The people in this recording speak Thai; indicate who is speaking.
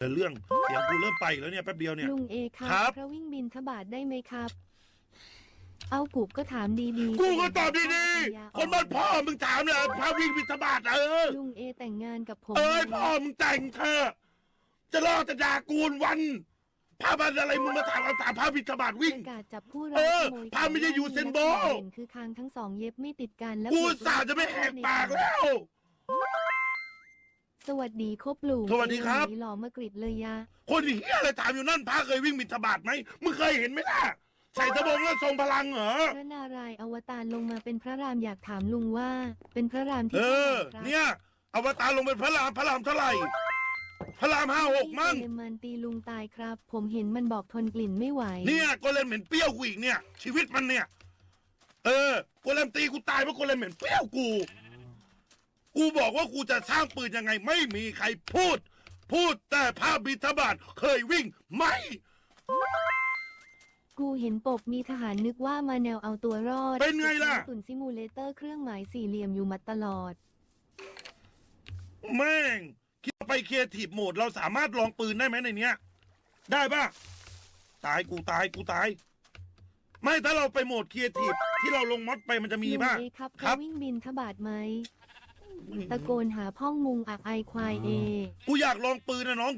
Speaker 1: แต่เรื่องเสียงกูเริ่มไปแล้วเนี่ยแป๊บเดียวเนี่ย
Speaker 2: ลุงเอค
Speaker 1: ครั
Speaker 2: รับพระวิ่งบินทบาทได้ไหมครับ เอากูก็ถามดีๆ
Speaker 1: กูก็ตอบดีๆ คนบ้านพ่อมึงถามเลยพาวิ่งบิณฑบาตเออ
Speaker 2: ลุงเอแต่งงานกับผม
Speaker 1: เอ้ยพ่อมึงแต่งเธอะจะรอจะด่ากูวันพาบันอะไรมึงมาถามคำถามพาบิณฑบาตวิ่ง
Speaker 2: ประกาศจับผู้
Speaker 1: เอ
Speaker 2: ร้าย
Speaker 1: อ
Speaker 2: ขโมย
Speaker 1: พาไม่ได้อยู่เซ็นโบ
Speaker 2: เห็นคือคางทั้งสองเย็บไม่ติดกันและ
Speaker 1: กูอุตสาห์จะไม่แหกปากแล้ว
Speaker 2: สวัสดีครบลุง
Speaker 1: สวัสดีครับ
Speaker 2: หล่อมากริดเลยยะ
Speaker 1: คนเฮียอะไรถามอยู่นั่นพระเคยวิ่งบิณฑบาตไหมมึงเคยเห็นไหมล่ะ ใส่สบงแล้วทรงพลังเหรอ
Speaker 2: พระนารายณ์อวตารลงมาเป็นพระรามอยากถามลุงว่า เป็นพระรามที่
Speaker 1: เออ
Speaker 2: ท่าไหร่ครับ
Speaker 1: เนี่ย อวตารลงเป็นพระรามพระรามเท่าไหร่ พระรามห้าหกมั้ง
Speaker 2: เยอรมันตีลุงตายครับ ผมเห็นมันบอกทนกลิ่นไม่ไหว
Speaker 1: เนี่ยก็เลยเหม็นเปรี้ยวกูอีกเนี่ย ชีวิตมันเนี่ย เออกูเลยตีกูตายเพราะกูเลยเหม็นเปรี้ยวกู กูบอกว่ากูจะสร้างปืนยังไง ไม่มีใครพูด พูดแต่ภาพบิณฑบาตเคยวิ่งไหม
Speaker 2: กูเห็นปกมีทหารนึกว่ามาแนวเอาตัวรอด
Speaker 1: เป็นไงล่ะ
Speaker 2: ตุนซิมูเลเตอร์เครื่องหมายสี่เหลี่ยมอยู่มาตลอด
Speaker 1: แม่งคิดว่าไปเคลียร์ทีฟโหมด เราสามารถลองปืนได้ไหมในเนี้ย ได้ปะตายกูตายกูตาย ไม่ถ้าเราไปโหมดเคลียร์ทีฟที่เราลงมอดไปมันจะมี
Speaker 2: ลุง
Speaker 1: ป่ะ
Speaker 2: เอครับ
Speaker 1: ครับ
Speaker 2: เขาวิ่งบินทบาทไหม ตะโกนหาพ่องมุงอักไอควายเอ
Speaker 1: กูอยากลองปืนนะน้อง